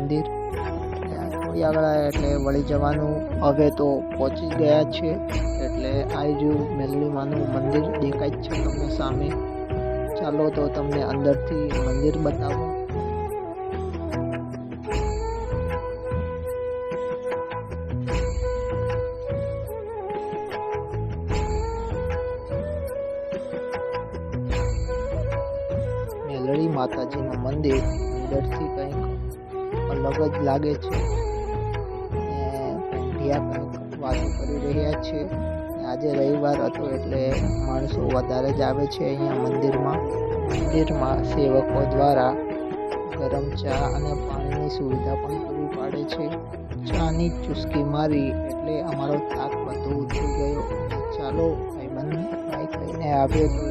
મંદિર. થોડી આગળ એટલે વળી જવાનું. હવે તો પહોંચી ગયા છે. એટલે આ રહ્યું મેલડીમાનું મંદિર દેખાય છે તમને સામે. ચાલો તો તમને અંદરથી મંદિર બતાવું. મેલડી માતાજીનું મંદિર અંદરથી કંઈક અલગ જ લાગે છે. વાતો કરી રહ્યા છે. આજે રવિવાર હતો એટલે માણસો વધારે જ આવે છે અહીંયા મંદિરમાં. મંદિરમાં સેવકો દ્વારા ગરમ ચા અને પાણીની સુવિધા પણ પૂરી પાડે છે. ચાની ચુસ્કી મારી એટલે અમારો થાક બધો ઉતરી ગયો. ચાલો ભાઈબંધ બાઈક લઈને આવ્યો તો